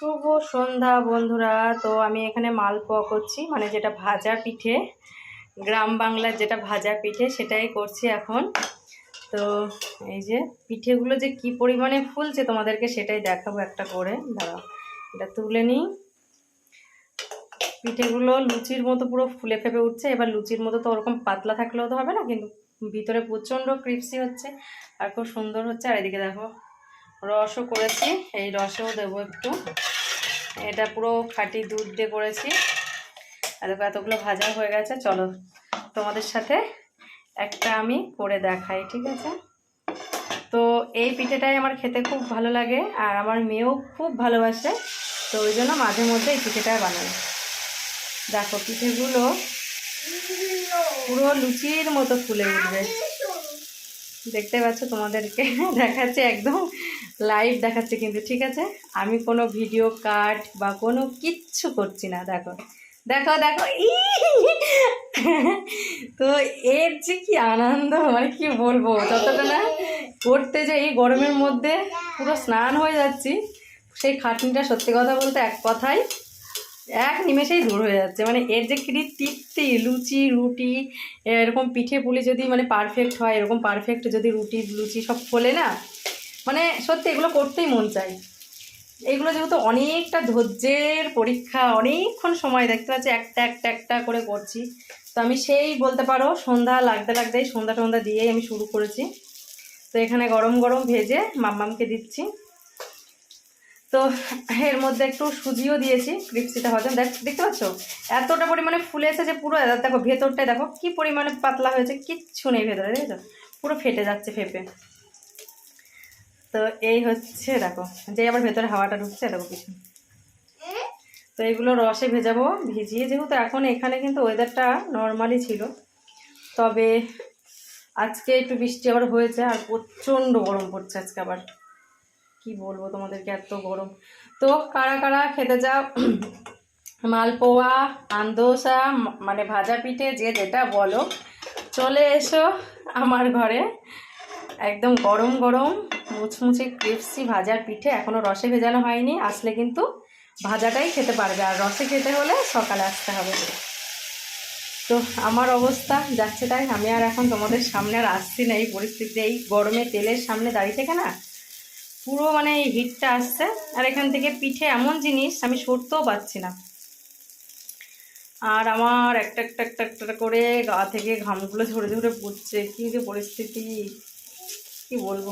শুভ সন্ধ্যা বন্ধুরা। তো আমি এখানে মালপোয়া করছি মানে যেটা ভাজা পিঠে, গ্রাম বাংলার যেটা ভাজা পিঠে সেটাই করছি এখন। তো এই যে পিঠেগুলো যে কি পরিমাণে ফুলছে তোমাদেরকে সেটাই দেখাবো একটা করে। দাঁড়াও, এটা তুলে নিই। পিঠেগুলো লুচির মতো পুরো ফুলে ফেপে উঠছে। এবার লুচির মতো তো ওরকম পাতলা থাকলেও তো হবে না, কিন্তু ভিতরে প্রচণ্ড ক্রিপসি হচ্ছে আর খুব সুন্দর হচ্ছে। আর এদিকে দেখো রসও করেছি, এই রসেও দেবো একটু। এটা পুরো খাঁটি দুধ দিয়ে করেছি। দেখো এতগুলো ভাজা হয়ে গেছে, চলো তোমাদের সাথে একটা আমি করে দেখাই, ঠিক আছে? তো এই পিঠেটাই আমার খেতে খুব ভালো লাগে, আর আমার মেয়েও খুব ভালোবাসে, তো ওই জন্য মাঝে মধ্যে এই পিঠেটা বানাই। দেখো পিঠেগুলো পুরো লুচির মতো ফুলে উঠবে। দেখতে পাচ্ছ তোমাদেরকে? দেখাচ্ছে একদম লাইভ দেখাচ্ছে কিন্তু, ঠিক আছে? আমি কোনো ভিডিও কাট বা কোনো কিচ্ছু করছি না, দেখো। দেখো দেখো! তো এর যে কি আনন্দ মানে কি বলব? ততটা না করতে যে এই গরমের মধ্যে, পুরো স্নান হয়ে যাচ্ছি। সেই খাটনিটা সত্যি কথা বলতে এক কথায় এক নিমেষেই দূর হয়ে যাচ্ছে। মানে এর যে তৃপ্তি, লুচি, রুটি, এরকম পিঠে পুলি যদি মানে পারফেক্ট হয়, এরকম পারফেক্ট যদি রুটি, লুচি সব ফোলে না মানে সত্যি এগুলো করতেই মন চায়। এগুলো যেহেতু অনেকটা ধৈর্যের পরীক্ষা, অনেকক্ষণ সময় দেখতে পাচ্ছি, একটা একটা একটা করে করছি। তো আমি সেই বলতে পারো, সন্ধ্যা লাগতে লাগতেই সন্ধ্যা টন্ধ্যা দিয়েই আমি শুরু করেছি। তো এখানে গরম গরম ভেজে মাম্মামকে দিচ্ছি। তো এর মধ্যে একটু সুজিও দিয়েছি ক্রিপসিটা হজম দেখ, দেখতে পাচ্ছ? এতটা পরিমাণে ফুলেছে যে পুরো, দেখো ভেতরটায় দেখো, কি পরিমাণে পাতলা হয়েছে, কিচ্ছু নেই ভেতরে, দেখেছ? পুরো ফেটে যাচ্ছে, ফেপে। তো এই হচ্ছে, দেখো যে আবার ভেতরে হাওয়াটা ঢুকছে, দেখো কিছু তো এগুলো রসে ভেজাবো, ভিজিয়ে, যেহেতু এখন এখানে কিন্তু ওয়েদারটা নর্মালি ছিল। তবে আজকে একটু বৃষ্টি আবার হয়েছে, আর প্রচণ্ড গরম পড়ছে আজকে আবার। কি বলব তোমাদেরকে এত গরম। তো কারা কারা খেতে যাও মালপোয়া, আন্দোসা মানে ভাজা পিঠে, যে যেটা বলো, চলে এসো আমার ঘরে। একদম গরম গরম মুচমুচে ক্রিপসি ভাজার পিঠে। এখনও রসে ভেজানো হয়নি, আসলে কিন্তু ভাজাটাই খেতে পারবে। আর রসে খেতে হলে সকালে আসতে হবে। তো আমার অবস্থা যাচ্ছে তাই। আমি আর এখন তোমাদের সামনে আর আসছি না। এই পরিস্থিতিতে, এই গরমে তেলের সামনে দাঁড়িয়ে থেকে না পুরো মানে এই হিটটা আসছে। আর এখান থেকে পিঠে এমন জিনিস, আমি সরতেও পারছি না। আর আমার একটা একটা একটা একটা করে গা থেকে ঘামগুলো ঝরে ঝরে পড়ছে। কী যে পরিস্থিতি, কি বলব?